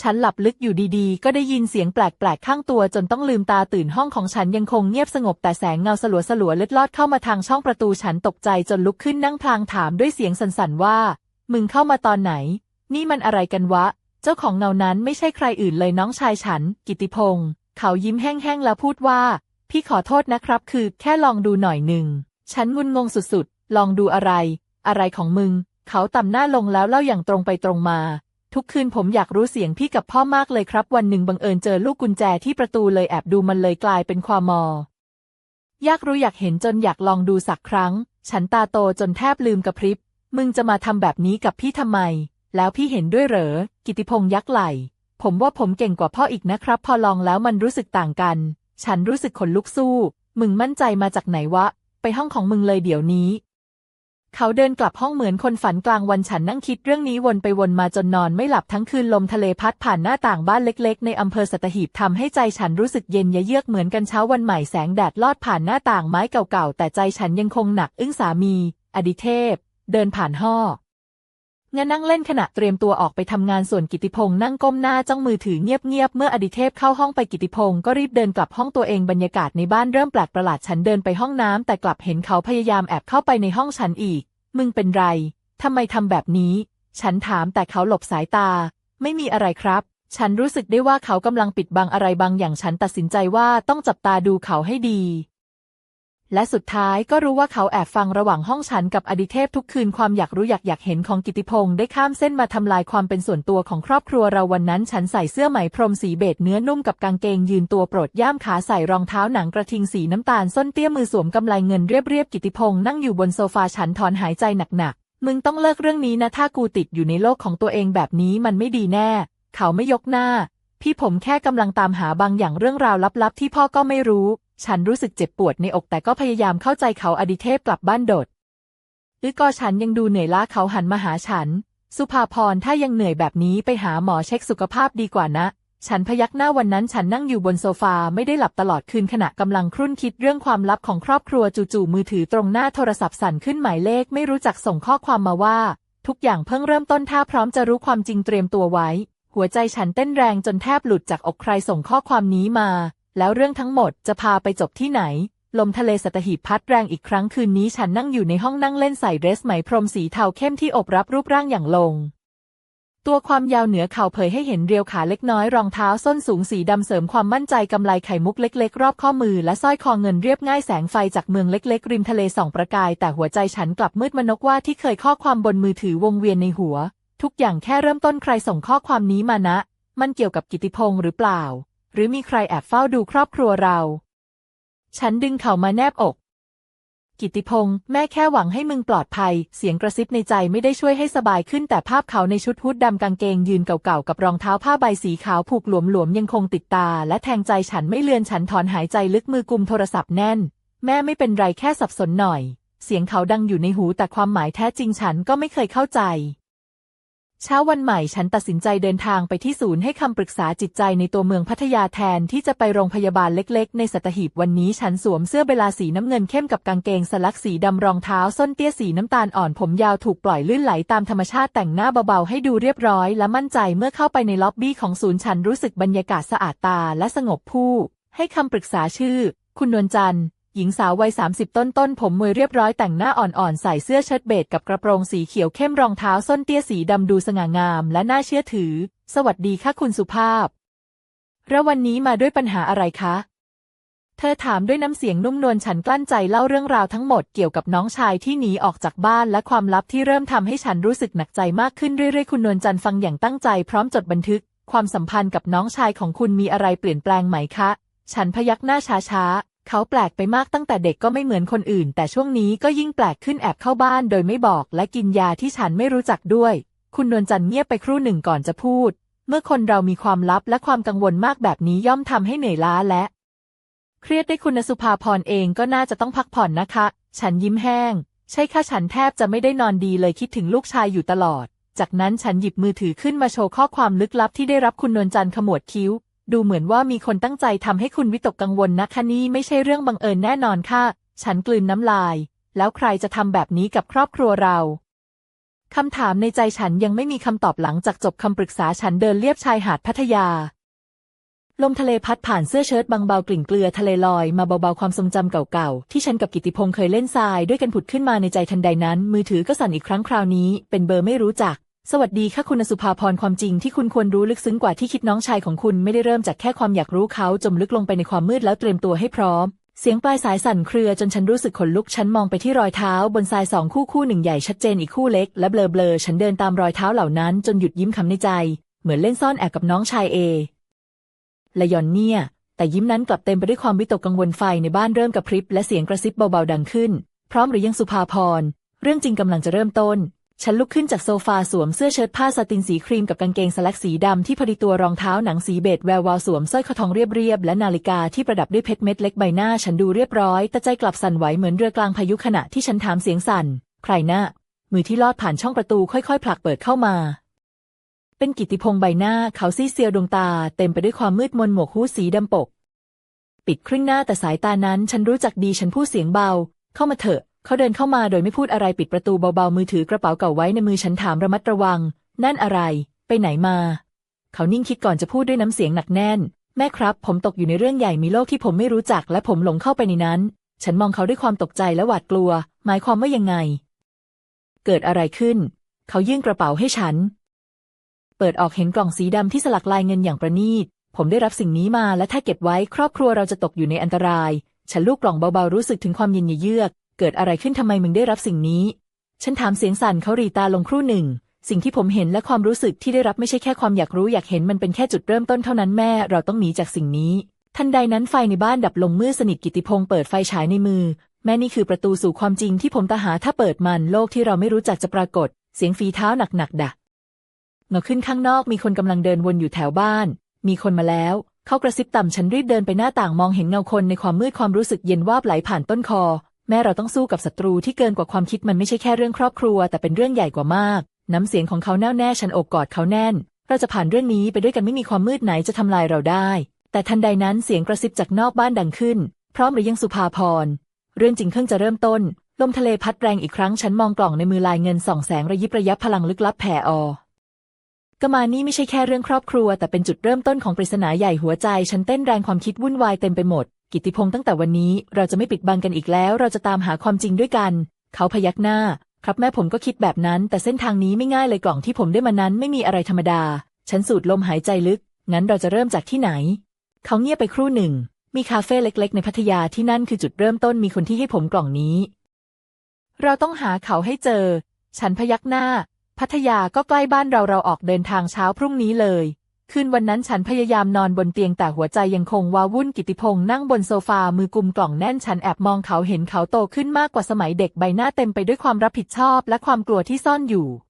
ฉันหลับลึกอยู่ดีๆ ก็ได้ยินเสียงแปลกๆ ข้างตัวจนต้องลืมตาตื่นห้องของฉันยังคงเงียบสงบแต่แสงเงาสลัวสลัวๆเล็ดลอดเข้ามาทางช่องประตูฉันตกใจจนลุกขึ้นนั่งพลางถามด้วยเสียงสั่นๆว่า มึงเข้ามาตอนไหน นี่มันอะไรกันวะ เจ้าของเงานั้นไม่ใช่ใครอื่นเลยน้องชายฉัน กิติพงศ์เขายิ้มแห้งๆแล้วพูดว่า พี่ขอโทษนะครับ คือแค่ลองดูหน่อยหนึ่งฉันงุนงงสุดๆลองดูอะไร อะไรของมึง เขาต่ำหน้าลงแล้วเล่าอย่างตรงไปตรงมา ทุกคืนผมอยากรู้เสียงพี่กับพ่อมากเลยครับ วันหนึ่งบังเอิญเจอลูกกุญแจที่ประตูเลยแอบดูมันเลยกลายเป็นความมอยากรู้อยากเห็นจนอยากลองดูสักครั้ง ฉันตาโตจนแทบลืมกระพริบ มึงจะมาทำแบบนี้กับพี่ทำไม แล้วพี่เห็นด้วยเหรอ กิติพงษ์ยักไหล ผมว่าผมเก่งกว่าพ่ออีกนะครับ พอลองแล้วมันรู้สึกต่างกัน ฉันรู้สึกขนลุกสู้ มึงมั่นใจมาจากไหนวะ ไปห้องของมึงเลยเดี๋ยวนี้ เขาเดินกลับห้องเหมือนคนฝันกลางวันฉันนั่งคิดเรื่องนี้วนไปวนมาจนนอนไม่หลับทั้งคืนลมทะเลพัดผ่านหน้าต่างบ้านเล็กๆ ในอำเภอสัตหีบทำให้ใจฉันรู้สึกเย็นยะเยือกเหมือนกันเช้าวันใหม่แสงแดดลอดผ่านหน้าต่างไม้เก่าๆ แต่ใจฉันยังคงหนักอึ้งสามี อดิเทพ เดินผ่านห้องงานนั่งเล่นขณะเตรียมตัวออกไปทำงานส่วนกิติพงษ์นั่งก้มหน้าจ้องมือถือเงียบๆเมื่ออดิเทพเข้าห้องไปกิติพงษ์ก็รีบเดินกลับห้องตัวเองบรรยากาศในบ้านเริ่มแปลกประหลาดฉันเดินไปห้องน้ำแต่กลับเห็นเขาพยายามแอบเข้าไปในห้องฉันอีก มึงเป็นไร ทำไมทำแบบนี้ ฉันถามแต่เขาหลบสายตา ไม่มีอะไรครับ ฉันรู้สึกได้ว่าเขากำลังปิดบังอะไรบางอย่างฉันตัดสินใจว่าต้องจับตาดูเขาให้ดี และสุดท้ายก็รู้ว่าเขาแอบฟังระหว่างห้องฉันกับอดิเทพทุกคืนความอยากรู้อยากอยากเห็นของกิติพงศ์ได้ข้ามเส้นมาทำลายความเป็นส่วนตัวของครอบครัวเราวันนั้นฉันใส่เสื้อไหมพรมสีเบจเนื้อนุ่มกับกางเกงยืนตัวโปรดย่ามขาใส่รองเท้าหนังกระทิงสีน้ำตาลส้นเตี้ยมือสวมกำไลเงินเรียบเรียบๆกิติพงศ์นั่งอยู่บนโซฟาฉันถอนหายใจหนักๆมึงต้องเลิกเรื่องนี้นะถ้ากูติดอยู่ในโลกของตัวเองแบบนี้มันไม่ดีแน่ เขาไม่ยกหน้า พี่ผมแค่กำลังตามหาบางอย่างเรื่องราวลับๆ ที่พ่อก็ไม่รู้ ฉันรู้สึกเจ็บปวดในอกแต่ก็พยายามเข้าใจเขาอดิเทพกลับบ้านโดดอึก็ฉันยังดูเหนื่อยล้าเขาหันมาหาฉัน สุภาพรถ้ายังเหนื่อยแบบนี้ไปหาหมอเช็คสุขภาพดีกว่านะ ฉันพยักหน้าวันนั้นฉันนั่งอยู่บนโซฟาไม่ได้หลับตลอดคืนขณะกำลังครุ่นคิดเรื่องความลับของครอบครัวจู่ๆมือถือตรงหน้าโทรศัพท์สั่นขึ้นหมายเลขไม่รู้จักส่งข้อความมาว่า ทุกอย่างเพิ่งเริ่มต้นถ้าพร้อมจะรู้ความจริงเตรียมตัวไว้ หัวใจฉันเต้นแรงจนแทบหลุดจากอกใครส่งข้อความนี้มา แล้วเรื่องทั้งหมดจะพาไปจบที่ไหน ลมทะเลสัตหีบพัดแรงอีกครั้งคืนนี้ฉันนั่งอยู่ในห้องนั่งเล่นใส่เดรสไหมพรมสีเทาเข้มที่อบรับรูปร่างอย่างลง ตัวความยาวเหนือเข่าเผยให้เห็นเรียวขาเล็กน้อยรองเท้าส้นสูงสีดำเสริมความมั่นใจกำไลไข่มุกเล็กๆ รอบข้อมือและสร้อยคอเงินเรียบง่ายแสงไฟจากเมืองเล็กๆ ริมทะเลส่องประกาย แต่หัวใจฉันกลับมืดมนกว่าที่เคยข้อความบนมือถือวงเวียนในหัว ทุกอย่างแค่เริ่มต้นใครส่งข้อความนี้มานะ มันเกี่ยวกับกิติพงศ์หรือเปล่า หรือมีใครแอบเฝ้าดูครอบครัวเรา ฉันดึงเขามาแนบอก กิติพงศ์แม่แค่หวังให้มึงปลอดภัย เสียงกระซิบในใจไม่ได้ช่วยให้สบายขึ้นแต่ภาพเขาในชุดฮูดดำกางเกงยืนเก่าๆกับรองเท้าผ้าใบสีขาวผูกหลวมๆยังคงติดตา และแทงใจฉันไม่เลือนฉันถอนหายใจลึกมือกุมโทรศัพท์แน่น แม่ไม่เป็นไรแค่สับสนหน่อย เสียงเขาดังอยู่ในหูแต่ความหมายแท้จริงฉันก็ไม่เคยเข้าใจ เช้าวันใหม่ฉันตัดสินใจเดินทางไปที่ศูนย์ให้คำปรึกษาจิตใจในตัวเมืองพัทยาแทนที่จะไปโรงพยาบาลเล็กๆ ในสัตหีบวันนี้ฉันสวมเสื้อเบลาสีน้ำเงินเข้มกับกางเกงสลักสีดำรองเท้าส้นเตี้ยสีน้ำตาลอ่อนผมยาวถูกปล่อยลื่นไหลตามธรรมชาติแต่งหน้าเบาๆให้ดูเรียบร้อยและมั่นใจเมื่อเข้าไปในล็อบบี้ของศูนย์ฉันรู้สึกบรรยากาศสะอาดตาและสงบผู้ให้คำปรึกษาชื่อ คุณนวลจันทร์ หญิงสาววัย 30 ต้นต้นผมมวยเรียบร้อยแต่งหน้าอ่อนๆ ใส่เสื้อเชิ้ตเบจกับกระโปรงสีเขียวเข้มรองเท้าส้นเตี้ยสีดำดูสง่างามและน่าเชื่อถือ สวัสดีค่ะคุณสุภาพแล้ววันนี้มาด้วยปัญหาอะไรคะ เธอถามด้วยน้ำเสียงนุ่มนวลฉันกลั้นใจเล่าเรื่องราวทั้งหมดเกี่ยวกับน้องชายที่หนีออกจากบ้านและความลับที่เริ่มทำให้ฉันรู้สึกหนักใจมากขึ้นเรื่อยๆ คุณนวลจันทร์ฟังอย่างตั้งใจพร้อมจดบันทึก ความสัมพันธ์กับน้องชายของคุณมีอะไรเปลี่ยนแปลงไหมคะ ฉันพยักหน้าช้าๆ เขาแปลกไปมากตั้งแต่เด็กก็ไม่เหมือนคนอื่น แต่ช่วงนี้ก็ยิ่งแปลกขึ้นแอบเข้าบ้านโดยไม่บอก และกินยาที่ฉันไม่รู้จักด้วย คุณนวลจันทร์เงียบไปครู่หนึ่งก่อนจะพูด เมื่อคนเรามีความลับและความกังวลมากแบบนี้ย่อมทำให้เหนื่อยล้าและ เครียดได้คุณสุภาพรเองก็น่าจะต้องพักผ่อนนะคะ ฉันยิ้มแห้ง ใช่ค่ะฉันแทบจะไม่ได้นอนดีเลยคิดถึงลูกชายอยู่ตลอด จากนั้นฉันหยิบมือถือขึ้นมาโชว์ข้อความลึกลับที่ได้รับคุณนวลจันทร์ขมวดคิ้ว ดูเหมือนว่ามีคนตั้งใจทำให้คุณวิตกกังวลนะคะนี่ไม่ใช่เรื่องบังเอิญแน่นอนค่ะ ฉันกลืนน้ำลาย แล้วใครจะทำแบบนี้กับครอบครัวเราคำถามในใจฉันยังไม่มีคำตอบหลังจากจบคำปรึกษาฉันเดินเลียบชายหาดพัทยา ลมทะเลพัดผ่านเสื้อเชิ้ตบางเบากลิ่นเกลือทะเลลอยมาเบาๆความทรงจำเก่าๆ ที่ฉันกับกิติพงษ์เคยเล่นทรายด้วยกันผุดขึ้นมาในใจทันใดนั้น มือถือก็สั่นอีกครั้งคราวนี้ เป็นเบอร์ไม่รู้จัก สวัสดีค่ะคุณสุภาพรความจริงที่คุณควรรู้ลึกซึ้งกว่าที่คิดน้องชายของคุณไม่ได้เริ่มจากแค่ความอยากรู้เขาจมลึกลงไปในความมืดแล้วเตรียมตัวให้พร้อม เสียงปลายสายสั่นเครือจนฉันรู้สึกขนลุกฉันมองไปที่รอยเท้า บนทรายสองคู่คู่หนึ่งใหญ่ชัดเจนอีกคู่เล็ก และเบลอเบลอฉันเดินตามรอยเท้าเหล่านั้นจนหยุดยิ้มคำในใจ เหมือนเล่นซ่อนแอบกับน้องชายเอและยอนเนี่ย แต่ยิ้มนั้นกลับเต็มไปด้วยความวิตกกังวลไฟในบ้านเริ่มกระพริบและเสียงกระซิบเบาๆดังขึ้น พร้อมหรือยังสุภาพรเรื่องจริงกำลังจะเริ่มต้น ฉันลุกขึ้นจากโซฟาสวมเสื้อเชิ้ตผ้าสตินสีครีมกับกางเกงสแลกสีดำที่พอดีตัวรองเท้าหนังสีเบจแวววาวสวมสร้อยคอทองเรียบๆและนาฬิกาที่ประดับด้วยเพชรเม็ดเล็กใบหน้าฉันดูเรียบร้อย แต่ใจกลับสั่นไหวเหมือนเรือกลางพายุขณะที่ฉันถามเสียงสั่น ใครนะ่ะมือที่ลอดผ่านช่องประตูค่อยๆ ผลักเปิดเข้ามา เป็นกิติพงษ์ใบหน้าเขาซีเซียวดวงตา เต็มไปด้วยความมืดมนหมวกฮู้สีดำปก ปิดครึ่งหน้าแต่สายตานั้น ฉันรู้จักดีฉันพูดเสียงเบา เข้ามาเถอะ เขาเดินเข้ามาโดยไม่พูดอะไรปิดประตูเบาๆมือถือกระเป๋าเก่าไว้ในมือฉันถามระมัดระวัง นั่นอะไร ไปไหนมา เขานิ่งคิดก่อนจะพูดด้วยน้ำเสียงหนักแน่น แม่ครับ ผมตกอยู่ในเรื่องใหญ่มีโลกที่ผมไม่รู้จัก และผมหลงเข้าไปในนั้น ฉันมองเขาด้วยความตกใจและหวาดกลัว หมายความว่ายังไง เกิดอะไรขึ้น เขายื่นกระเป๋าให้ฉัน เปิดออกเห็นกล่องสีดำที่สลักลายเงินอย่างประณีตผมได้รับสิ่งนี้มาและถ้าเก็บไว้ครอบครัวเราจะตกอยู่ในอันตราย ฉันลูกกล่องเบาๆรู้สึกถึงความเย็นเยือก เกิดอะไรขึ้นทำไมมึงได้รับสิ่งนี้ ฉันถามเสียงสั่นเขาหรีตาลงครู่หนึ่ง สิ่งที่ผมเห็นและความรู้สึกที่ได้รับไม่ใช่แค่ความอยากรู้อยากเห็นมันเป็นแค่จุดเริ่มต้นเท่านั้นแม่ เราต้องหนีจากสิ่งนี้ ทันใดนั้นไฟในบ้านดับลงมืดสนิทกิติพงษ์เปิดไฟฉายในมือ แม่นี่คือประตูสู่ความจริงที่ผมตาหาถ้าเปิดมันโลกที่เราไม่รู้จักจะปรากฏ เสียงฝีเท้าหนักๆดักเงาขึ้นข้างนอกมีคนกำลังเดินวนอยู่แถวบ้าน มีคนมาแล้ว เขากระซิบต่ำฉันรีบเดินไปหน้าต่างมองเห็นเงาคนในความมืดความรู้สึกเย็นวาบไหลผ่านต้นคอ แม่เราต้องสู้กับศัตรูที่เกินกว่าความคิดมันไม่ใช่แค่เรื่องครอบครัว แต่เป็นเรื่องใหญ่กว่ามาก น้ำเสียงของเขาแน่วแน่ฉันโอบกอดเขาแน่น เราจะผ่านเรื่องนี้ไปด้วยกันไม่มีความมืดไหนจะทำลายเราได้ แต่ทันใดนั้นเสียงกระซิบจากนอกบ้านดังขึ้น พร้อมหรือยังสุภาพร เรื่องจริงเพิ่งจะเริ่มต้น ลมทะเลพัดแรงอีกครั้งฉันมองกล่องในมือลายเงินส่องแสงระยิบระยับพลังลึกลับแผ่ออกมานี่ไม่ใช่แค่เรื่องครอบครัว แต่เป็นจุดเริ่มต้นของปริศนาใหญ่หัวใจ ฉันเต้นแรงความคิดวุ่นวายเต็มไปหมด กิติพงษ์ตั้งแต่วันนี้เราจะไม่ปิดบังกันอีกแล้ว เราจะตามหาความจริงด้วยกัน เขาพยักหน้า ครับแม่ผมก็คิดแบบนั้น แต่เส้นทางนี้ไม่ง่ายเลยกล่องที่ผมได้มานั้นไม่มีอะไรธรรมดา ฉันสูดลมหายใจลึก งั้นเราจะเริ่มจากที่ไหน เขาเงียบไปครู่หนึ่ง มีคาเฟ่เล็ก ๆ ในพัทยาที่นั่นคือจุดเริ่มต้นมีคนที่ให้ผมกล่องนี้ เราต้องหาเขาให้เจอ ฉันพยักหน้า พัทยาก็ใกล้บ้านเราเราออกเดินทางเช้าพรุ่งนี้เลย คืนวันนั้นฉันพยายามนอนบนเตียงแต่หัวใจยังคงว้าวุ่นกิติพงษ์นั่งบนโซฟามือกุมกล่องแน่นฉันแอบมองเขาเห็นเขาโตขึ้นมากกว่าสมัยเด็กใบหน้าเต็มไปด้วยความรับผิดชอบและความกลัวที่ซ่อนอยู่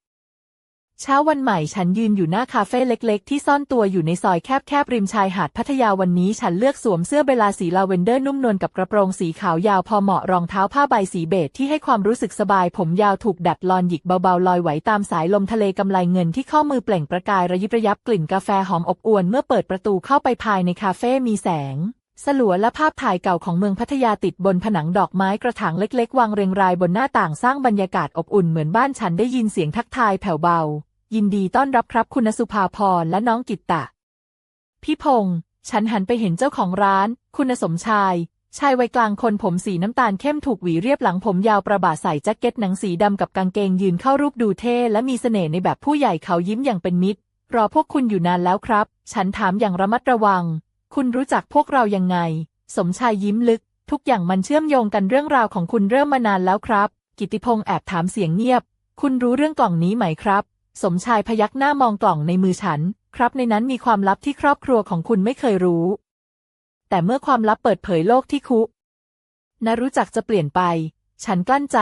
เช้าวันใหม่ฉันยืนอยู่หน้าคาเฟ่เล็กๆ ที่ซ่อนตัวอยู่ในซอยแคบๆริมชายหาดพัทยาวันนี้ฉันเลือกสวมเสื้อเบลาสีลาเวนเดอร์นุ่มนวลกับกระโปรงสีขาวยาวพอเหมาะรองเท้าผ้าใบสีเบจที่ให้ความรู้สึกสบายผมยาวถูกดัดลอนหยิกเบาๆลอยไหวตามสายลมทะเลกำไลเงินที่ข้อมือเปล่งประกายระยิบระยับกลิ่นกาแฟหอมอบอวลเมื่อเปิดประตูเข้าไปภายในคาเฟ่มีแสง สลัวและภาพถ่ายเก่าของเมืองพัทยาติดบนผนังดอกไม้กระถางเล็กๆ วางเรียงรายบนหน้าต่างสร้างบรรยากาศอบอุ่นเหมือนบ้านฉันได้ยินเสียงทักทายแผ่วเบา ยินดีต้อนรับครับคุณสุภาพรและน้องกิตตะ พี่พงษ์ฉันหันไปเห็นเจ้าของร้าน คุณสมชาย ชายวัยกลางคนผมสีน้ำตาลเข้มถูกหวีเรียบหลังผมยาวประบาใส่แจ็คเก็ตหนังสีดำกับกางเกงยืนเข้ารูปดูเท่และมีเสน่ห์ในแบบผู้ใหญ่เขายิ้มอย่างเป็นมิตร รอพวกคุณอยู่นานแล้วครับ ฉันถามอย่างระมัดระวัง คุณรู้จักพวกเรายังไง สมชายยิ้มลึก ทุกอย่างมันเชื่อมโยงกันเรื่องราวของคุณเริ่มมานานแล้วครับ กิติพงษ์แอบถามเสียงเงียบ คุณรู้เรื่องกล่องนี้ไหมครับ สมชายพยักหน้ามองกล่องในมือฉัน ครับในนั้นมีความลับที่ครอบครัวของคุณไม่เคยรู้ แต่เมื่อความลับเปิดเผยโลกที่คุนารู้จักจะเปลี่ยนไป ฉันกลั้นใจ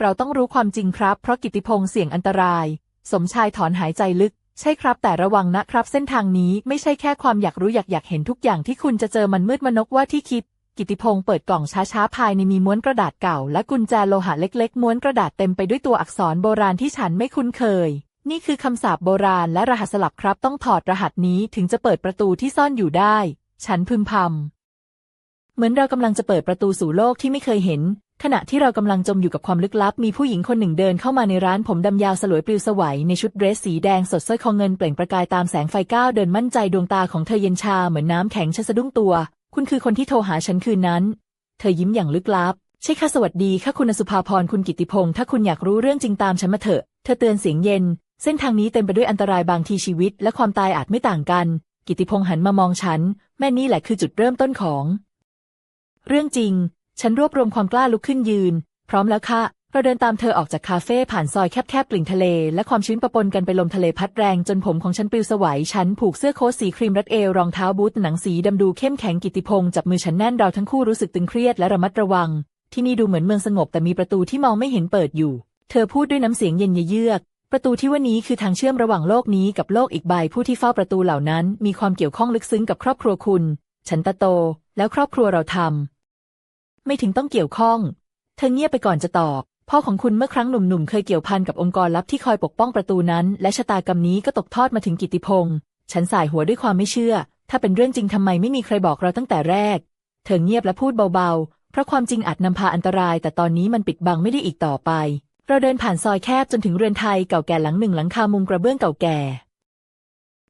เราต้องรู้ความจริงครับ เพราะกิติพงษ์เสี่ยงอันตราย สมชายถอนหายใจลึก ใช่ครับแต่ระวังนะครับ เส้นทางนี้ไม่ใช่แค่ความอยากรู้อยากอยากเห็นทุกอย่างที่คุณจะเจอมันมืดมนกว่าที่คิด กิติพงษ์เปิดกล่องช้าๆภายในมีม้วนกระดาษเก่า และกุญแจโลหะเล็กๆ ม้วนกระดาษเต็มไปด้วยตัวอักษรโบราณที่ฉันไม่คุ้นเคย นี่คือคำสาปโบราณและรหัสสลับครับ ต้องถอดรหัสนี้ถึงจะเปิดประตูที่ซ่อนอยู่ได้ ฉันพึมพำเหมือนเรากำลังจะเปิดประตูสู่โลกที่ไม่เคยเห็น ขณะที่เรากำลังจมอยู่กับความลึกลับ มีผู้หญิงคนหนึ่งเดินเข้ามาในร้านผมดำยาวสลวยปลิวสวัยในชุดเดรสสีแดงสดสร้อยคอเงินเปล่งประกายตามแสงไฟก้าวเดินมั่นใจดวงตาของเธอเย็นชาเหมือนน้ำแข็งฉันสะดุ้งตัว คุณคือคนที่โทรหาฉันคืนนั้น เธอยิ้มอย่างลึกลับ ใช่ค่ะสวัสดีค่ะคุณสุภาพรคุณกิติพงศ์ถ้าคุณอยากรู้เรื่องจริงตามฉันมาเถอะ เธอเตือนเสียงเย็น เส้นทางนี้เต็มไปด้วยอันตรายบางทีชีวิต และความตายอาจไม่ต่างกัน กิติพงศ์หันมามองฉัน แม่นี่แหละคือจุดเริ่มต้นของ เรื่องจริง ฉันรวบรวมความกล้าลุกขึ้นยืน พร้อมแล้วค่ะ เราเดินตามเธอออกจากคาเฟ่ผ่านซอยแคบๆกลิ่นทะเล และความชื้นปะปนกันไปลมทะเลพัดแรงจนผมของฉันปลิวสวยฉันผูกเสื้อโค้ทสีครีมรัดเอวรองเท้าบูทหนังสีดำดูเข้มแข็งกิติพงศ์จับมือฉันแน่นเราทั้งคู่รู้สึกตึงเครียดและระมัดระวัง ที่นี่ดูเหมือนเมืองสงบแต่มีประตูที่มองไม่เห็นเปิดอยู่ เธอพูดด้วยน้ำเสียงเย็นเยือกประตูที่ว่านี้คือทางเชื่อมระหว่างโลกนี้กับโลกอีกใบผู้ที่เฝ้าประตูเหล่านั้น มีความเกี่ยวข้องลึกซึ้งกับครอบครัวคุณ ฉันตาโต แล้วครอบครัวเราทำ ไม่ถึงต้องเกี่ยวข้อง เธอเงียบไปก่อนจะตอบ พ่อของคุณเมื่อครั้งหนุ่มๆ เคยเกี่ยวพันกับองค์กรลับที่คอยปกป้องประตูนั้น และชะตากรรมนี้ก็ตกทอดมาถึงกิติพงศ์ฉันสายหัวด้วยความไม่เชื่อ ถ้าเป็นเรื่องจริงทำไมไม่มีใครบอกเราตั้งแต่แรก เธอเงียบและพูดเบาๆ เพราะความจริงอาจนำพาอันตราย แต่ตอนนี้มันปิดบังไม่ได้อีกต่อไป เราเดินผ่านซอยแคบจนถึงเรือนไทยเก่าแก่หลังหนึ่งหลังคามุงกระเบื้องเก่าแก่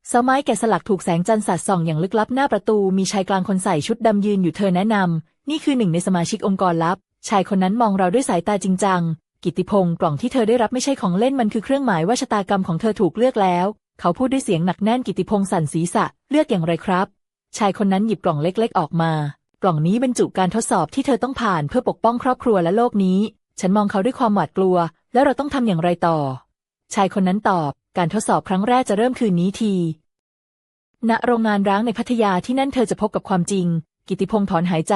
เสาไม้แกะสลักถูกแสงจันทร์สาดส่องอย่างลึกลับหน้าประตู มีชายกลางคนใส่ชุดดำยืนอยู่เธอแนะนำ นี่คือหนึ่งในสมาชิกองค์กรลับ ชายคนนั้นมองเราด้วยสายตาจริงจัง กิติพงศ์กล่องที่เธอได้รับไม่ใช่ของเล่นมันคือเครื่องหมายว่าชะตากรรมของเธอถูกเลือกแล้ว เขาพูดด้วยเสียงหนักแน่นกิตติพงศ์สั่นศีรษะ เลือกอย่างไรครับ ชายคนนั้นหยิบกล่องเล็ก ๆ ออกมา กล่องนี้บรรจุการทดสอบที่เธอต้องผ่านเพื่อปกป้องครอบครัวและโลกนี้ ฉันมองเขาด้วยความหวาดกลัว แล้วเราต้องทำอย่างไรต่อ ชายคนนั้นตอบ การทดสอบครั้งแรกจะเริ่มคืนนี้ที ณ โรงงานร้างในพัทยาที่นั่นเธอจะพบกับความจริง กิติพงศ์ถอนหายใจ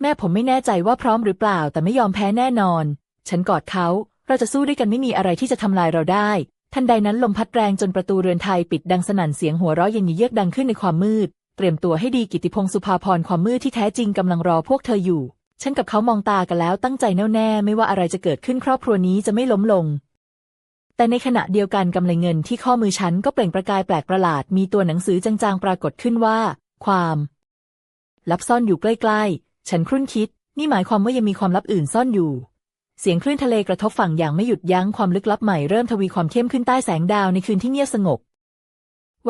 แม่ผมไม่แน่ใจว่าพร้อมหรือเปล่า แต่ไม่ยอมแพ้แน่นอน ฉันกอดเขา เราจะสู้ด้วยกันไม่มีอะไรที่จะทำลายเราได้ ทันใดนั้นลมพัดแรงจนประตูเรือนไทยปิดดังสนั่นเสียงหัวเราะเย็นเยือกดังขึ้นในความมืด เตรียมตัวให้ดีกิติพงศ์สุภาพรความมืดที่แท้จริงกำลังรอพวกเธออยู่ ฉันกับเขามองตากันแล้วตั้งใจแน่วแน่ไม่ว่าอะไรจะเกิดขึ้นครอบครัวนี้จะไม่ล้มลง แต่ในขณะเดียวกันกำไลเงินที่ข้อมือฉันก็เปล่งประกายแปลกประหลาด มีตัวหนังสือจางๆ ปรากฏขึ้นว่า ความ ลับซ่อนอยู่ใกล้ๆ ฉันครุ่นคิด นี่หมายความว่ายังมีความลับอื่นซ่อนอยู่ เสียงคลื่นทะเลกระทบฝั่งอย่างไม่หยุดยั้งความลึกลับใหม่เริ่มทวีความเข้มขึ้นใต้แสงดาวในคืนที่เงียบสงบ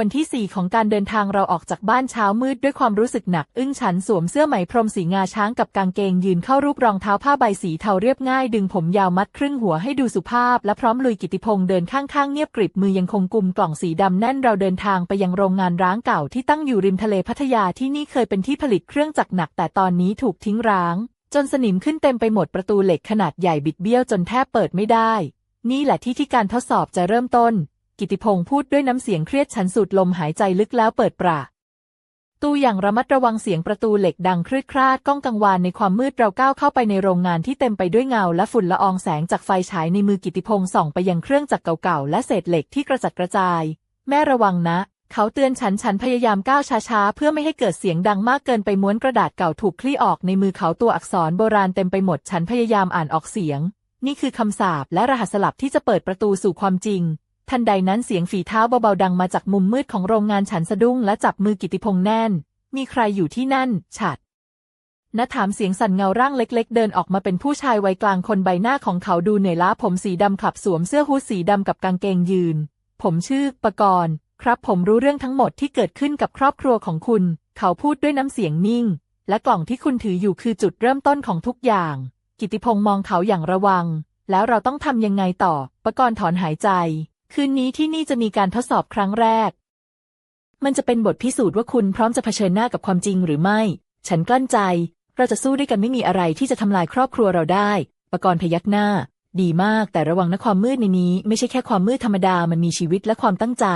วันที่สี่ของการเดินทางเราออกจากบ้านเช้ามืดด้วยความรู้สึกหนัก อึ้งฉันสวมเสื้อไหมพรมสีงาช้างกับกางเกงยืนเข้ารูปรองเท้าผ้าใบสีเทาเรียบง่าย ดึงผมยาวมัดครึ่งหัวให้ดูสุภาพ และพร้อมลุยกิติพงศ์เดินข้างๆเงียบกริบมือยังคงกุมกล่องสีดำแน่นเราเดินทางไปยังโรงงานร้างเก่าที่ตั้งอยู่ริมทะเลพัทยาที่นี่เคยเป็นที่ผลิตเครื่องจักรหนักแต่ตอนนี้ถูกทิ้งร้าง จนสนิมขึ้นเต็มไปหมดประตูเหล็กขนาดใหญ่บิดเบี้ยวจนแทบเปิดไม่ได้ นี่แหละที่ที่การทดสอบจะเริ่มต้น กิติพงศ์พูดด้วยน้ำเสียงเครียดฉันสูดลมหายใจลึกแล้วเปิดปราตูอย่างระมัดระวังเสียงประตูเหล็กดังครืดคราดก้องกังวานในความมืดเราก้าวเข้าไปในโรงงานที่เต็มไปด้วยเงาและฝุ่นละอองแสงจากไฟฉายในมือกิติพงศ์ส่องไปยังเครื่องจักรเก่าๆและเศษเหล็กที่กระจัดกระจาย แม่ระวังนะ เขาเตือนฉันฉันพยายามก้าวช้าๆ เพื่อไม่ให้เกิดเสียงดังมากเกินไปม้วนกระดาษเก่าถูกคลี่ออกในมือเขาตัวอักษรโบราณเต็มไปหมดฉันพยายามอ่านออกเสียง นี่คือคำสาปและรหัสสลับที่จะเปิดประตูสู่ความจริง ทันใดนั้นเสียงฝีเท้าเบาๆดังมาจากมุมมืดของโรงงานฉันสะดุ้งและจับมือกิติพงษ์แน่น มีใครอยู่ที่นั่น ฉัดณถามเสียงสั่นเงาร่างเล็ก ๆ เดินออกมาเป็นผู้ชายวัยกลางคนใบหน้าของเขาดูเหนื่อยล้าผมสีดำขับสวมเสื้อฮู้ดสีดำกับกางเกงยืน ผมชื่อปกรณ์ครับผมรู้เรื่องทั้งหมดที่เกิดขึ้นกับครอบครัวของคุณ เขาพูดด้วยน้ำเสียงนิ่ง และกล่องที่คุณถืออยู่คือจุดเริ่มต้นของทุกอย่าง กิติพงษ์มองเขาอย่างระวัง แล้วเราต้องทำยังไงต่อ ปกรณ์ถอนหายใจ คืนนี้ที่นี่จะมีการทดสอบครั้งแรก มันจะเป็นบทพิสูจน์ว่าคุณพร้อมจะเผชิญหน้ากับความจริงหรือไม่ ฉันกลั้นใจ เราจะสู้ด้วยกันไม่มีอะไรที่จะทำลายครอบครัวเราได้ปกรณ์พยักหน้า ดีมากแต่ระวังนะความมืดในนี้ ไม่ใช่แค่ความมืดธรรมดามันมีชีวิตและความตั้งใจ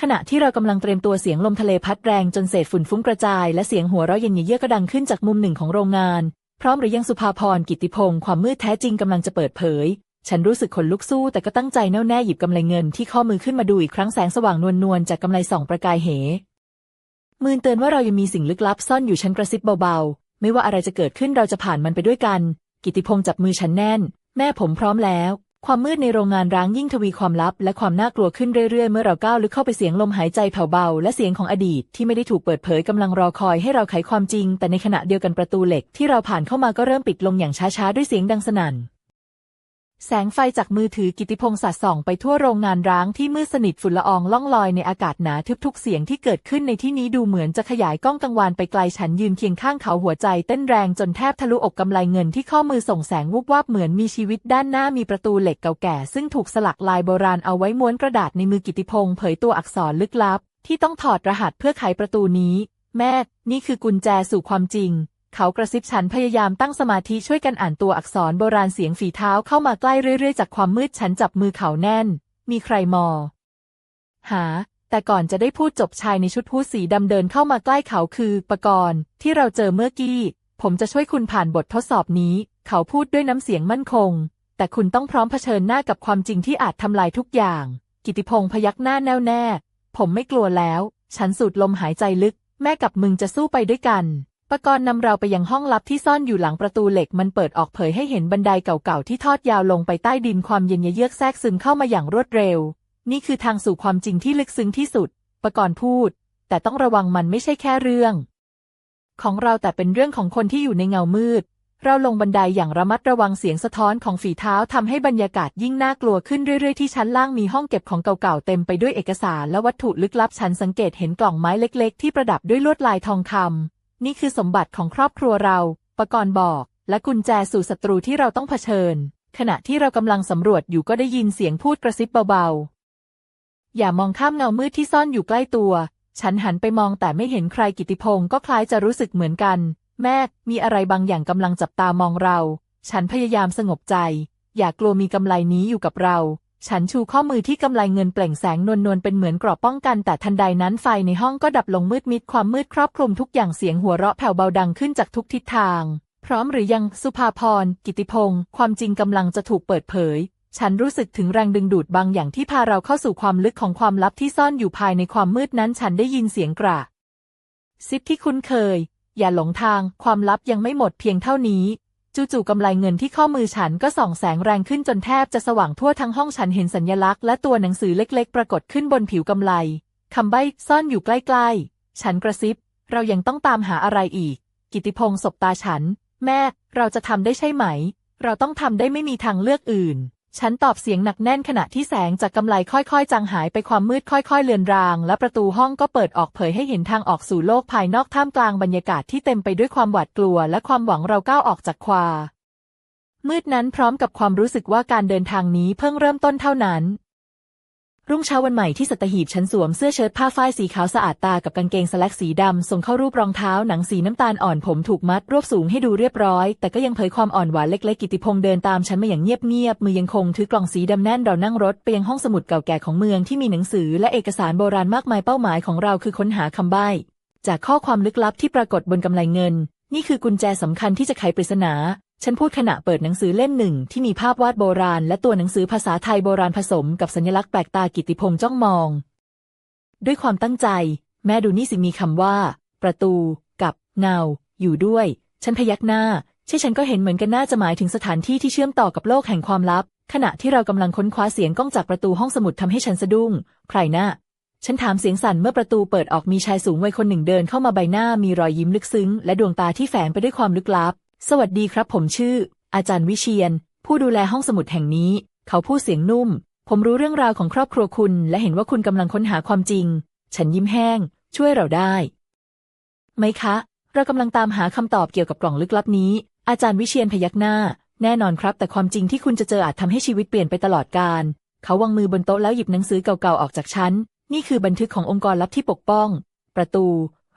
ขณะที่เรากำลังเตรียมตัวเสียงลมทะเลพัดแรงจนเศษฝุ่นฟุ้งกระจาย และเสียงหัวเราะเย็นเยือกก็ดังขึ้นจากมุมหนึ่งของโรงงาน พร้อมหรือยังสุภาพรกิติพงศ์ความมืดแท้จริงกำลังจะเปิดเผย ฉันรู้สึกขนลุกสู้แต่ก็ตั้งใจแน่วแน่หยิบกำไลเงินที่ข้อมือขึ้นมาดูอีกครั้งแสงสว่างนวลนวลๆจากกำไลส่องประกายเหมืนเตือนว่าเรายังมีสิ่งลึกลับซ่อนอยู่ฉันกระซิบเบาๆ ไม่ว่าอะไรจะเกิดขึ้นเราจะผ่านมันไปด้วยกัน กิติพงศ์จับมือฉันแน่น แม่ผมพร้อมแล้ว ความมืดในโรงงานร้างยิ่งทวีความลับ และความน่ากลัวขึ้นเรื่อยๆ เมื่อเราก้าวลึกเข้าไปเสียงลมหายใจแผ่วเบา และเสียงของอดีตที่ไม่ได้ถูกเปิดเผยกำลังรอคอยให้เราไขความจริง แต่ในขณะเดียวกันประตูเหล็กที่เราผ่านเข้ามาก็เริ่มปิดลงอย่างช้าๆด้วยเสียงดังสนั่น แสงไฟจากมือถือกิติพงศ์สัดส่องไปทั่วโรงงานร้างที่มืดสนิทฝุ่นละอองล่องลอยในอากาศหนาทึบทุกเสียงที่เกิดขึ้นในที่นี้ดูเหมือนจะขยายกล้องกังวานไปไกลฉันยืนเคียงข้างเขาหัวใจเต้นแรงจนแทบทะลุอกกำไลเงินที่ข้อมือส่งแสงวุบวาบเหมือนมีชีวิตด้านหน้ามีประตูเหล็กเก่าแก่ ซึ่งถูกสลักลายโบราณเอาไว้ม้วนกระดาษในมือกิติพงศ์เผยตัวอักษรลึกลับ ที่ต้องถอดรหัสเพื่อไขประตูนี้ แม่ นี่คือกุญแจสู่ความจริง เขากระซิบฉันพยายามตั้งสมาธิช่วยกันอ่านตัวอักษรโบราณเสียงฝีเท้าเข้ามาใกล้เรื่อยๆ จากความมืดฉันจับมือเขาแน่น มีใครมอ หา แต่ก่อนจะได้พูดจบชายในชุดฮู้สีดำเดินเข้ามาใกล้เขาคือปกรณ์ที่เราเจอเมื่อกี้ ผมจะช่วยคุณผ่านบททดสอบนี้ เขาพูดด้วยน้ำเสียงมั่นคง แต่คุณต้องพร้อมเผชิญหน้ากับความจริงที่อาจทำลายทุกอย่าง กิติพงศ์พยักหน้าแน่วแน่ ผมไม่กลัวแล้ว ฉันสูดลมหายใจลึก แม่กับมึงจะสู้ไปด้วยกัน ปกรณ์นำเราไปยังห้องลับที่ซ่อนอยู่หลังประตูเหล็กมันเปิดออกเผยให้เห็นบันไดเก่าๆที่ทอดยาวลงไปใต้ดินความเย็นเยือกแทรกซึมเข้ามาอย่างรวดเร็ว นี่คือทางสู่ความจริงที่ลึกซึ้งที่สุด ปกรณ์พูด แต่ต้องระวังมันไม่ใช่แค่เรื่อง ของเราแต่เป็นเรื่องของคนที่อยู่ในเงามืด เราลงบันไดอย่างระมัดระวังเสียงสะท้อนของฝีเท้าทำให้บรรยากาศยิ่งน่ากลัวขึ้นเรื่อยๆที่ชั้นล่างมีห้องเก็บของเก่าๆเต็มไปด้วยเอกสารและวัตถุลึกลับฉันสังเกตเห็นกล่องไม้เล็ก ๆ ที่ประดับด้วยลวดลายทองคำ นี่คือสมบัติของครอบครัวเรา ปกรณ์บอก และกุญแจสู่ศัตรูที่เราต้องเผชิญ ขณะที่เรากำลังสำรวจอยู่ก็ได้ยินเสียงพูดกระซิบเบาๆ อย่ามองข้ามเงามืดที่ซ่อนอยู่ใกล้ตัว ฉันหันไปมองแต่ไม่เห็นใครกิติพงศ์ก็คล้ายจะรู้สึกเหมือนกัน แม่ มีอะไรบางอย่างกำลังจับตามองเรา ฉันพยายามสงบใจ อย่ากลัวมีกำไลนี้อยู่กับเรา ฉันชูข้อมือที่กำไลเงินเปล่งแสงนวลนวลเป็นเหมือนกรอบป้องกัน แต่ทันใดนั้นไฟในห้องก็ดับลงมืดมิดความมืดครอบคลุมทุกอย่างเสียงหัวเราะแผ่วเบาดังขึ้นจากทุกทิศทาง พร้อมหรือยังสุภาพร กิติพงศ์ความจริงกำลังจะถูกเปิดเผย ฉันรู้สึกถึงแรงดึงดูดบางอย่างที่พาเราเข้าสู่ความลึกของความลับที่ซ่อนอยู่ภายในความมืดนั้นฉันได้ยินเสียงกระซิบที่คุ้นเคย อย่าหลงทาง ความลับยังไม่หมดเพียงเท่านี้ จู่ๆกำไลเงินที่ข้อมือฉันก็ส่องแสงแรงขึ้นจนแทบจะสว่างทั่วทั้งห้องฉันเห็นสัญลักษณ์และตัวหนังสือเล็กๆ ปรากฏขึ้นบนผิวกำไลคำใบ้ซ่อนอยู่ใกล้ๆ ฉันกระซิบ เรายังต้องตามหาอะไรอีก กิติพงศ์สบตาฉัน แม่ เราจะทำได้ใช่ไหม เราต้องทำได้ไม่มีทางเลือกอื่น ฉันตอบเสียงหนักแน่นขณะที่แสงจากกำไลค่อยๆ จางหายไปความมืดค่อยๆ เลือนราง และประตูห้องก็เปิดออกเผยให้เห็นทางออกสู่โลกภายนอกท่ามกลางบรรยากาศที่เต็มไปด้วยความหวาดกลัว และความหวังเราก้าวออกจากความืดนั้นพร้อมกับความรู้สึกว่าการเดินทางนี้เพิ่งเริ่มต้นเท่านั้น รุ่งเช้าวันใหม่ที่สัตหีบฉันสวมเสื้อเชิ้ตผ้าฝ้ายสีขาวสะอาดตากับกางเกงสแลกสีดำส่งเข้ารูปรองเท้าหนังสีน้ำตาลอ่อนผมถูกมัดรวบสูงให้ดูเรียบร้อย แต่ก็ยังเผยความอ่อนหวานเล็กๆกิติพงศ์เดินตามฉันมาอย่างเงียบๆมือยังคงถือกล่องสีดำแน่นเรานั่งรถไปยังห้องสมุดเก่าแก่ของเมืองที่มีหนังสือและเอกสารโบราณมากมายเป้าหมายของเราคือค้นหาคำใบ้ จากข้อความลึกลับที่ปรากฏบนกำไลเงิน นี่คือกุญแจสำคัญที่จะไขปริศนา ฉันพูดขณะเปิดหนังสือเล่มหนึ่งที่มีภาพวาดโบราณ และตัวหนังสือภาษาไทยโบราณผสมกับสัญลักษณ์แปลกตากิติพงศ์จ้องมอง ด้วยความตั้งใจ แม่ดูนี่สิมีคำว่า ประตู กับ เงา อยู่ด้วย ฉันพยักหน้า ใช่ฉันก็เห็นเหมือนกันน่าจะหมายถึงสถานที่ที่เชื่อมต่อกับโลกแห่งความลับ ขณะที่เรากำลังค้นคว้าเสียงก้องจากประตูห้องสมุดทำให้ฉันสะดุ้ง ใครน่ะฉันถามเสียงสั่นเมื่อประตูเปิดออกมีชายสูงวัยคนหนึ่งเดินเข้ามาใบหน้ามีรอยยิ้มลึกซึ้ง และดวงตาที่แฝงไปด้วยความลึกลับ สวัสดีครับผมชื่อ อาจารย์วิเชียน ผู้ดูแลห้องสมุดแห่งนี้ เขาพูดเสียงนุ่ม ผมรู้เรื่องราวของครอบครัวคุณ และเห็นว่าคุณกำลังค้นหาความจริง ฉันยิ้มแห้ง ช่วยเราได้ ไหมคะ เรากำลังตามหาคำตอบเกี่ยวกับกล่องลึกลับนี้ อาจารย์วิเชียนพยักหน้า แน่นอนครับ แต่ความจริงที่คุณจะเจออาจทำให้ชีวิตเปลี่ยนไปตลอดกาลเขาวางมือบนโต๊ะแล้วหยิบหนังสือเก่าๆออกจากชั้น นี่คือบันทึกขององค์กรลับที่ปกป้อง ประตู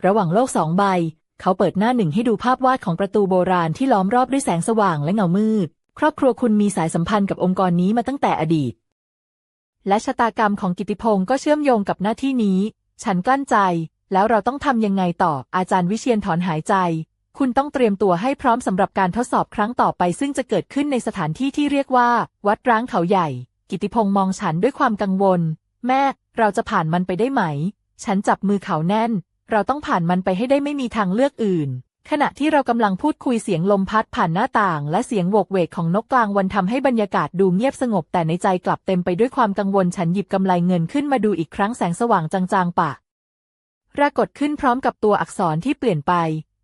ระหว่างโลกสองใบ เขาเปิดหน้าหนึ่งให้ดูภาพวาดของประตูโบราณที่ล้อมรอบด้วยแสงสว่างและเงามืด ครอบครัวคุณมีสายสัมพันธ์กับองค์กรนี้มาตั้งแต่อดีต และชะตากรรมของกิติพงศ์ก็เชื่อมโยงกับหน้าที่นี้ ฉันกลั้นใจ แล้วเราต้องทำยังไงต่อ อาจารย์วิเชียนถอนหายใจ คุณต้องเตรียมตัวให้พร้อมสำหรับการทดสอบครั้งต่อไป ซึ่งจะเกิดขึ้นในสถานที่ที่เรียกว่า วัดร้างเขาใหญ่ กิติพงศ์มองฉันด้วยความกังวล แม่ เราจะผ่านมันไปได้ไหม ฉันจับมือเขาแน่น เราต้องผ่านมันไปให้ได้ไม่มีทางเลือกอื่น ขณะที่เรากำลังพูดคุยเสียงลมพัดผ่านหน้าต่าง และเสียงโวกเวกของนกกลางวันทำให้บรรยากาศดูเงียบสงบแต่ในใจกลับเต็มไปด้วยความกังวลฉันหยิบกำไลเงินขึ้นมาดูอีกครั้งแสงสว่างจางๆปะปรากฏขึ้นพร้อมกับตัวอักษรที่เปลี่ยนไป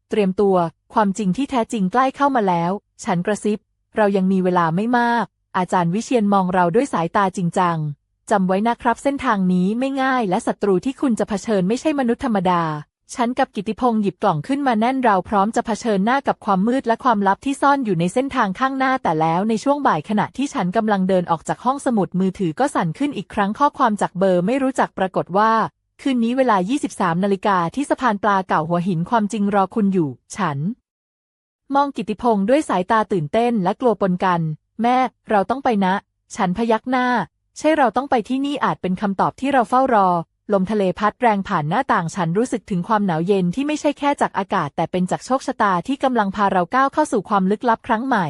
เตรียมตัว ความจริงที่แท้จริงใกล้เข้ามาแล้ว ฉันกระซิบ เรายังมีเวลาไม่มาก อาจารย์วิเชียนมองเราด้วยสายตาจริงจัง จำไว้นะครับเส้นทางนี้ไม่ง่ายและศัตรูที่คุณจะเผชิญไม่ใช่มนุษย์ธรรมดา ฉันกับกิติพงศ์หยิบกล่องขึ้นมาแน่นเราพร้อมจะเผชิญหน้ากับความมืดและความลับที่ซ่อนอยู่ในเส้นทางข้างหน้าแต่แล้วในช่วงบ่ายขณะที่ฉันกำลังเดินออกจากห้องสมุดมือถือก็สั่นขึ้นอีกครั้งข้อความจากเบอร์ไม่รู้จักปรากฏว่า คืนนี้เวลา 23 นาฬิกาที่สะพานปลาเก่าหัวหินความจริงรอคุณอยู่ ฉัน มองกิติพงศ์ด้วยสายตาตื่นเต้นและกลัวปนกัน แม่ เราต้องไปนะ ฉันพยักหน้า ใช่เราต้องไปที่นี่อาจเป็นคำตอบที่เราเฝ้ารอ ลมทะเลพัดแรงผ่านหน้าต่างฉันรู้สึกถึงความหนาวเย็นที่ไม่ใช่แค่จากอากาศ แต่เป็นจากโชคชะตาที่กำลังพาเราก้าวเข้าสู่ความลึกลับครั้งใหม่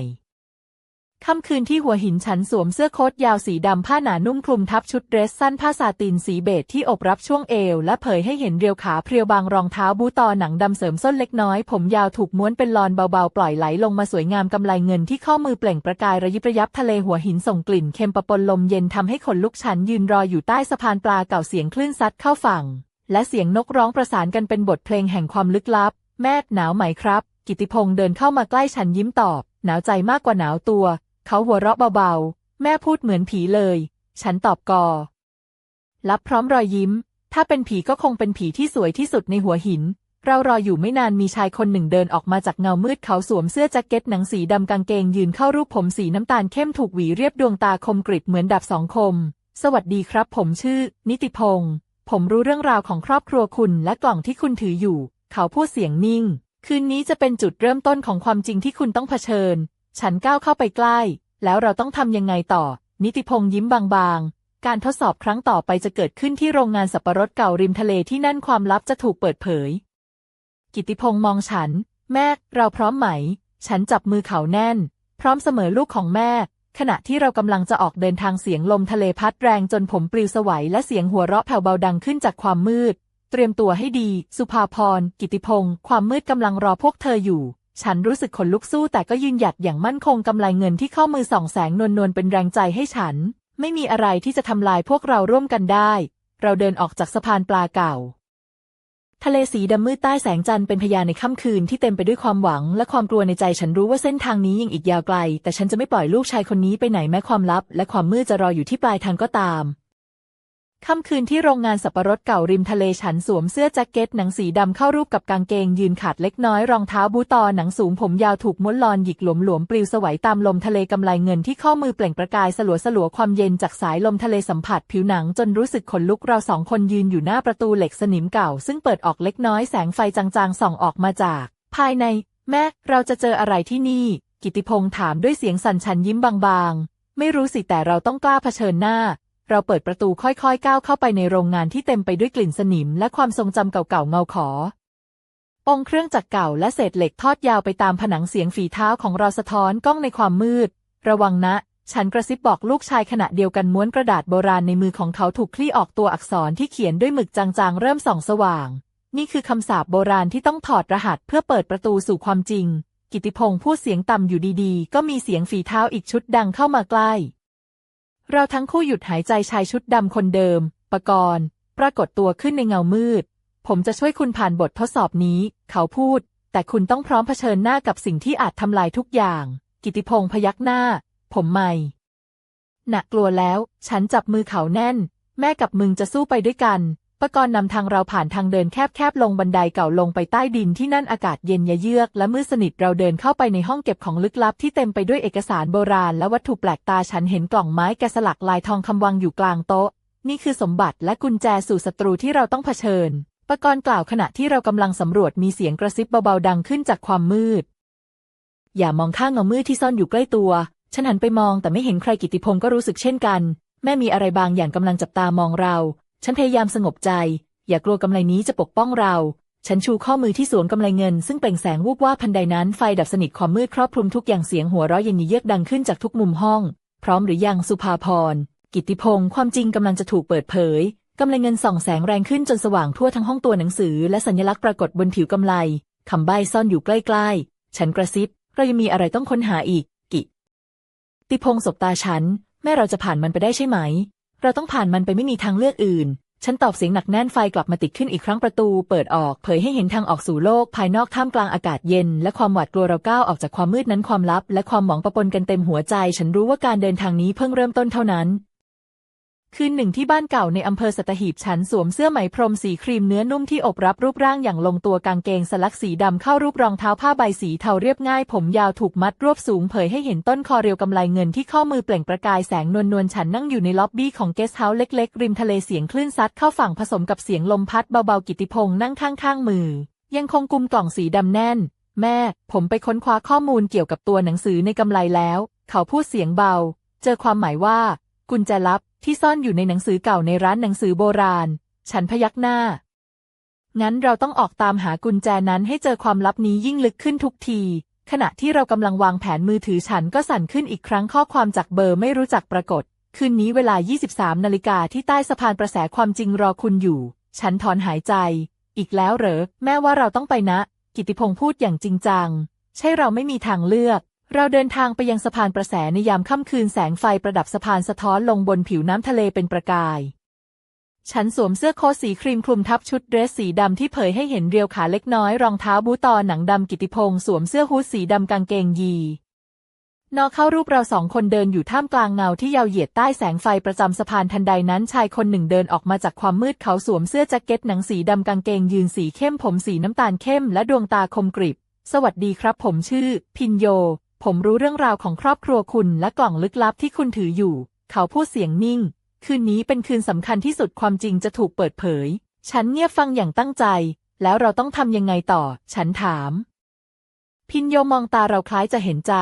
ค่ำคืนที่หัวหินฉันสวมเสื้อโค้ทยาวสีดำผ้าหนานุ่มคลุมทับชุดเดรสสั้นผ้าซาตินสีเบจที่อบรับช่วงเอว และเผยให้เห็นเรียวขาเพรียวบางรองเท้าบูตอหนังดำเสริมส้นเล็กน้อย ผมยาวถูกม้วนเป็นลอนเบาๆ ปล่อยไหลลงมาสวยงามกำไลเงินที่ข้อมือเปล่งประกายระยิบระยับทะเลหัวหินส่งกลิ่นเค็มปะปนลมเย็นทำให้ขนลุกฉันยืนรออยู่ใต้สะพานปลาเก่าเสียงคลื่นซัดเข้าฝั่ง และเสียงนกร้องประสานกันเป็นบทเพลงแห่งความลึกลับ แม่หนาวไหมครับ กิติพงศ์เดินเข้ามาใกล้ฉันยิ้มตอบหนาวใจมากกว่าหนาวตัว เขาหัวเราะเบาๆ แม่พูดเหมือนผีเลย ฉันตอบกอ รับพร้อมรอยยิ้ม ถ้าเป็นผีก็คงเป็นผีที่สวยที่สุดในหัวหิน เรารออยู่ไม่นานมีชายคนหนึ่งเดินออกมาจากเงามืดเขาสวมเสื้อแจ็คเก็ตหนังสีดำกางเกงยืนเข้ารูปผมสีน้ำตาลเข้มถูกหวีเรียบดวงตาคมกริบเหมือนดาบสองคม สวัสดีครับ ผมชื่อ นิติพงศ์ผมรู้เรื่องราวของครอบครัวคุณและกล่องที่คุณถืออยู่ เขาพูดเสียงนิ่ง คืนนี้จะเป็นจุดเริ่มต้นของความจริงที่คุณต้องเผชิญ ฉันก้าวเข้าไปใกล้ แล้วเราต้องทำยังไงต่อ นิติพงศ์ยิ้มบางๆ การทดสอบครั้งต่อไปจะเกิดขึ้นที่โรงงานสับปะรดเก่าริมทะเลที่นั่นความลับจะถูกเปิดเผย กิติพงศ์มองฉัน แม่เราพร้อมไหม ฉันจับมือเขาแน่น พร้อมเสมอลูกของแม่ ขณะที่เรากำลังจะออกเดินทางเสียงลมทะเลพัดแรงจนผมปลิวสวัยและเสียงหัวเราะแผ่วเบาดังขึ้นจากความมืด เตรียมตัวให้ดี สุภาพร กิติพงศ์ความมืดกำลังรอพวกเธออยู่ ฉันรู้สึกขนลุกสู้แต่ก็ยืนหยัดอย่างมั่นคงกำไลเงินที่เข้อมือส่องแสงนวลนวลเป็นแรงใจให้ฉัน ไม่มีอะไรที่จะทำลายพวกเราร่วมกันได้ เราเดินออกจากสะพานปลาเก่า ทะเลสีดำมืดใต้แสงจันทร์เป็นพยานในค่ำคืนที่เต็มไปด้วยความหวังและความกลัวในใจฉันรู้ว่าเส้นทางนี้ยังอีกยาวไกล แต่ฉันจะไม่ปล่อยลูกชายคนนี้ไปไหนแม้ความลับ และความมืดจะรออยู่ที่ปลายทางก็ตาม ค่ำคืนที่โรงงานสับปะรดเก่าริมทะเลฉันสวมเสื้อแจ็คเก็ตหนังสีดำเข้ารูปกับกางเกงยืนขาดเล็กน้อยรองเท้าบูตอหนังสูงผมยาวถูกม้วนลอนหยิกหลวมๆปลิวสวัยตามลมทะเลกำไลเงินที่ข้อมือเปล่งประกายสลัวสลัวๆความเย็นจากสายลมทะเลสัมผัสผิวหนังจนรู้สึกขนลุกเราสองคนยืนอยู่หน้าประตูเหล็กสนิมเก่า ซึ่งเปิดออกเล็กน้อยแสงไฟจางๆส่องออกมาจาก ภายใน แม่เราจะเจออะไรที่นี่ กิติพงศ์ถามด้วยเสียงสั่นฉันยิ้มบางๆ ไม่รู้สิแต่เราต้องกล้าเผชิญหน้า เราเปิดประตูค่อยๆก้าวเข้าไปในโรงงานที่เต็มไปด้วยกลิ่นสนิม และความทรงจำเก่าๆเงาขอ องค์เครื่องจักรเก่าและเศษเหล็กทอดยาวไปตามผนังเสียงฝีเท้าของเราสะท้อนกล้องในความมืด ระวังนะ ฉันกระซิบบอกลูกชายขณะเดียวกันม้วนกระดาษโบราณในมือของเขาถูกคลี่ออกตัวอักษรที่เขียนด้วยหมึกจางๆ เริ่มส่องสว่าง นี่คือคำสาปโบราณที่ต้องถอดรหัสเพื่อเปิดประตูสู่ความจริง กิติพงศ์พูดเสียงต่ำอยู่ดีๆ ก็มีเสียงฝีเท้าอีกชุดดังเข้ามาใกล้ เราทั้งคู่หยุดหายใจชายชุดดำคนเดิม ปกรณ์ ปรากฏตัวขึ้นในเงามืด ผมจะช่วยคุณผ่านบททดสอบนี้ เขาพูด แต่คุณต้องพร้อมเผชิญหน้ากับสิ่งที่อาจทำลายทุกอย่าง กิติพงศ์พยักหน้า ผมไม่หนักกลัวแล้ว ฉันจับมือเขาแน่น แม่กับมึงจะสู้ไปด้วยกัน ปกรณ์นำทางเราผ่านทางเดินแคบๆลงบันไดเก่าลงไปใต้ดินที่นั่นอากาศเย็นยะเยือกและมืดสนิทเราเดินเข้าไปในห้องเก็บของลึกลับที่เต็มไปด้วยเอกสารโบราณและวัตถุแปลกตาฉันเห็นกล่องไม้แกะสลักลายทองคำวางอยู่กลางโต๊ะ นี่คือสมบัติและกุญแจสู่ศัตรูที่เราต้องเผชิญปกรณ์กล่าวขณะที่เรากำลังสำรวจมีเสียงกระซิบเบาๆดังขึ้นจากความมืด อย่ามองข้างเงามืดที่ซ่อนอยู่ใกล้ตัว ฉันหันไปมองแต่ไม่เห็นใครกิติพงศ์ก็รู้สึกเช่นกัน แม่มีอะไรบางอย่างกำลังจับตามองเรา ฉันพยายามสงบใจ อย่ากลัวกำไลนี้จะปกป้องเรา ฉันชูข้อมือที่สวมกำไลเงิน ซึ่งเปล่งแสงวูบว่าพันใดนั้นไฟดับสนิทความมืดครอบคลุมทุกอย่างเสียงหัวเราะเย็นเยือกดังขึ้นจากทุกมุมห้อง พร้อมหรือยังสุภาพร กิติพงศ์ความจริงกำลังจะถูกเปิดเผยกำไลเงินส่องแสงแรงขึ้นจนสว่างทั่วทั้งห้องตัวหนังสือ และสัญลักษณ์ปรากฏบนผิวกำไลคำใบ้ซ่อนอยู่ใกล้ๆ ฉันกระซิบเรายังมีอะไรต้องค้นหาอีก กิติพงศ์สบตาฉัน แม่เราจะผ่านมันไปได้ใช่ไหม เราต้องผ่านมันไปไม่มีทางเลือกอื่น ฉันตอบเสียงหนักแน่นไฟกลับมาติดขึ้นอีกครั้งประตู เปิดออก เผยให้เห็นทางออกสู่โลก ภายนอกท่ามกลางอากาศเย็น และความหวาดกลัวเราก้าวออกจากความมืดนั้นความลับ และความหวังปะปนกันเต็มหัวใจ ฉันรู้ว่าการเดินทางนี้เพิ่งเริ่มต้นเท่านั้น คืนหนึ่งที่บ้านเก่าในอำเภอสัตหีบฉันสวมเสื้อไหมพรมสีครีมเนื้อนุ่มที่อบรับรูปร่างอย่างลงตัวกางเกงสลักสีดำเข้ารูปรองเท้าผ้าใบสีเทาเรียบง่าย ผมยาวถูกมัดรวบสูงเผยให้เห็นต้นคอเรียวกำไลเงินที่ข้อมือเปล่งประกายแสงนวลนวลฉันนั่งอยู่ในล็อบบี้ของเกสเฮาส์เล็กๆ ริมทะเลเสียงคลื่นซัดเข้าฝั่งผสมกับเสียงลมพัดเบาๆกิติพงษ์นั่งข้างๆมือ ยังคงกุมกล่องสีดำแน่น แม่ ผมไปค้นคว้าข้อมูลเกี่ยวกับตัวหนังสือในกำไลแล้ว เขาพูดเสียงเบา เจอความหมายว่า กุญแจลับ ที่ซ่อนอยู่ในหนังสือเก่าในร้านหนังสือโบราณ ฉันพยักหน้า งั้นเราต้องออกตามหากุญแจนั้นให้เจอความลับนี้ยิ่งลึกขึ้นทุกที ขณะที่เรากำลังวางแผนมือถือฉันก็สั่นขึ้นอีกครั้งข้อความจากเบอร์ไม่รู้จักปรากฏ คืนนี้เวลา 23 นาฬิกาที่ใต้สะพานประแสความจริงรอคุณอยู่ ฉันถอนหายใจ อีกแล้วเหรอ แม่ว่าเราต้องไปนะ กิติพงษ์พูดอย่างจริงจัง ใช่เราไม่มีทางเลือก เราเดินทางไปยังสะพานประแสในยามค่ำคืนแสงไฟประดับสะพานสะท้อนลงบนผิวน้ำทะเลเป็นประกาย ฉันสวมเสื้อโค้ทสีครีมคลุมทับชุดเดรสสีดำที่เผยให้เห็นเรียวขาเล็กน้อยรองเท้าบูตอหนังดำกิติพงษ์สวมเสื้อฮู้ดสีดำกางเกงยีนอเข้ารูปเราสองคนเดินอยู่ท่ามกลางเงาที่ยาวเหยียดใต้แสงไฟประจำสะพานทันใดนั้นชายคนหนึ่งเดินออกมาจากความมืดเขาสวมเสื้อแจ็คเก็ตหนังสีดำกางเกงยืนสีเข้มผมสีน้ำตาลเข้มและดวงตาคมกริบ สวัสดีครับผมชื่อ พินโย ผมรู้เรื่องราวของครอบครัวคุณและกล่องลึกลับที่คุณถืออยู่ เขาพูดเสียงนิ่ง คืนนี้เป็นคืนสำคัญที่สุดความจริงจะถูกเปิดเผย ฉันเงียบฟังอย่างตั้งใจ แล้วเราต้องทำยังไงต่อ ฉันถาม พินโยมองตาเราคล้ายจะเห็นใจ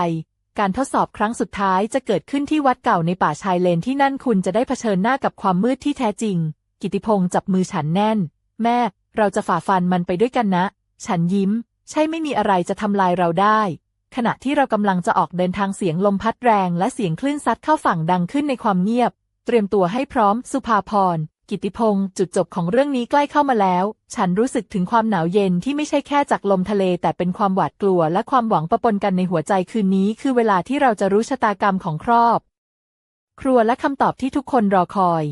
การทดสอบครั้งสุดท้ายจะเกิดขึ้นที่วัดเก่าในป่าชายเลนที่นั่นคุณจะได้เผชิญหน้ากับความมืดที่แท้จริง กิติพงศ์จับมือฉันแน่น แม่ เราจะฝ่าฟันมันไปด้วยกันนะ ฉันยิ้ม ใช่ไม่มีอะไรจะทำลายเราได้ ขณะที่เรากำลังจะออกเดินทางเสียงลมพัดแรงและเสียงคลื่นซัดเข้าฝั่งดังขึ้นในความเงียบ เตรียมตัวให้พร้อม สุภาพร กิติพงศ์จุดจบของเรื่องนี้ใกล้เข้ามาแล้ว ฉันรู้สึกถึงความหนาวเย็นที่ไม่ใช่แค่จากลมทะเล แต่เป็นความหวาดกลัวและความหวังประปนกันในหัวใจคืนนี้ คือเวลาที่เราจะรู้ชะตากรรมของครอบ ครัวและคำตอบที่ทุกคนรอคอย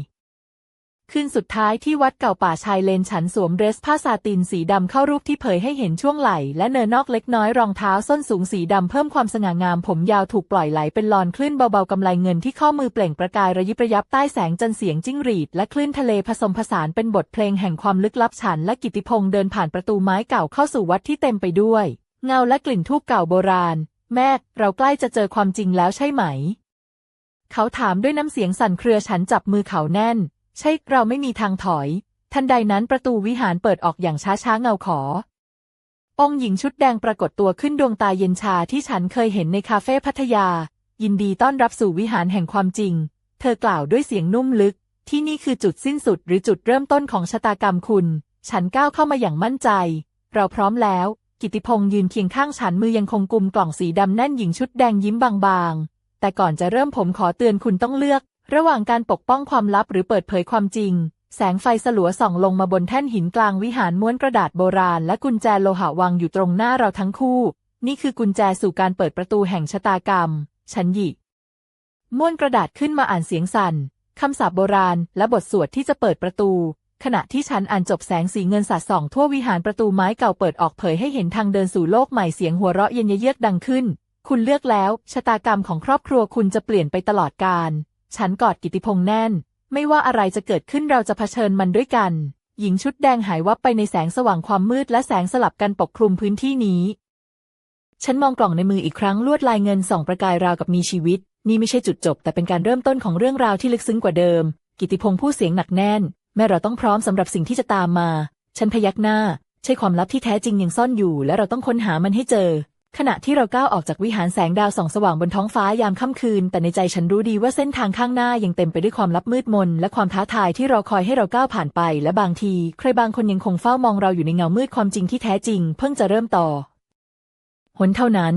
คืนสุดท้ายที่วัดเก่าป่าชายเลนฉันสวมเดรสผ้าซาตินสีดำเข้ารูปที่เผยให้เห็นช่วงไหล่และเนินนอกเล็กน้อยรองเท้าส้นสูงสีดำเพิ่มความสง่างามผมยาวถูกปล่อยไหลเป็นลอนคลื่นเบาๆกำไลเงินที่ข้อมือเปล่งประกายระยิบระยับใต้แสงจันเสียงจิ้งหรีดและคลื่นทะเลผสมผสานเป็นบทเพลงแห่งความลึกลับฉันและกิติพงศ์เดินผ่านประตูไม้เก่าเข้าสู่วัดที่เต็มไปด้วย เงาและกลิ่นทูบเก่าโบราณ แม่เราใกล้จะเจอความจริงแล้วใช่ไหม เขาถามด้วยน้ำเสียงสั่นเครือฉันจับมือเขาแน่น ใช่เราไม่มีทางถอย ทันใดนั้นประตูวิหารเปิดออกอย่างช้าๆเงาขอ องหญิงชุดแดงปรากฏตัวขึ้นดวงตาเย็นชาที่ฉันเคยเห็นในคาเฟ่พัทยา ยินดีต้อนรับสู่วิหารแห่งความจริง เธอกล่าวด้วยเสียงนุ่มลึก ที่นี่คือจุดสิ้นสุดหรือจุดเริ่มต้นของชะตากรรมคุณ ฉันก้าวเข้ามาอย่างมั่นใจ เราพร้อมแล้ว กิติพงศ์ยืนเคียงข้างฉันมือยังคงกุมกล่องสีดำแน่นหญิงชุดแดงยิ้มบางๆแต่ก่อนจะเริ่มผมขอเตือนคุณต้องเลือก ระหว่างการปกป้องความลับหรือเปิดเผยความจริง แสงไฟสลัวส่องลงมาบนแท่นหินกลางวิหารม้วนกระดาษโบราณ และกุญแจโลหะวางอยู่ตรงหน้าเราทั้งคู่ นี่คือกุญแจสู่การเปิดประตูแห่งชะตากรรม ฉันหยิบม้วนกระดาษขึ้นมาอ่านเสียงสั่นคำสาปโบราณ และบทสวดที่จะเปิดประตู ขณะที่ฉันอ่านจบแสงสีเงินสาดส่อง ทั่ววิหารประตูไม้เก่าเปิดออกเผยให้เห็นทางเดินสู่โลกใหม่เสียงหัวเราะเย็นเยือกดังขึ้น คุณเลือกแล้ว ชะตากรรมของครอบครัวคุณจะเปลี่ยนไปตลอดกาล ฉันกอดกิติพงษ์แน่น ไม่ว่าอะไรจะเกิดขึ้นเราจะเผชิญมันด้วยกัน หญิงชุดแดงหายวับไปในแสงสว่างความมืดและแสงสลับกันปกคลุมพื้นที่นี้ ฉันมองกล่องในมืออีกครั้งลวดลายเงินส่องประกายราวกับมีชีวิต นี่ไม่ใช่จุดจบ แต่เป็นการเริ่มต้นของเรื่องราวที่ลึกซึ้งกว่าเดิม กิติพงษ์พูดเสียงหนักแน่น แม่เราต้องพร้อมสำหรับสิ่งที่จะตามมา ฉันพยักหน้า ใช่ความลับที่แท้จริงยังซ่อนอยู่ และเราต้องค้นหามันให้เจอ ขณะที่เราก้าวออกจากวิหารแสงดาวส่องสว่างบนท้องฟ้ายามค่ำคืน แต่ในใจฉันรู้ดีว่าเส้นทางข้างหน้ายังเต็มไปด้วยความลับมืดมน และความท้าทายที่รอคอยให้เราก้าวผ่านไป และบางที ใครบางคนยังคงเฝ้ามองเราอยู่ในเงามืดความจริงที่แท้จริง เพิ่งจะเริ่มต่อหนเท่านั้น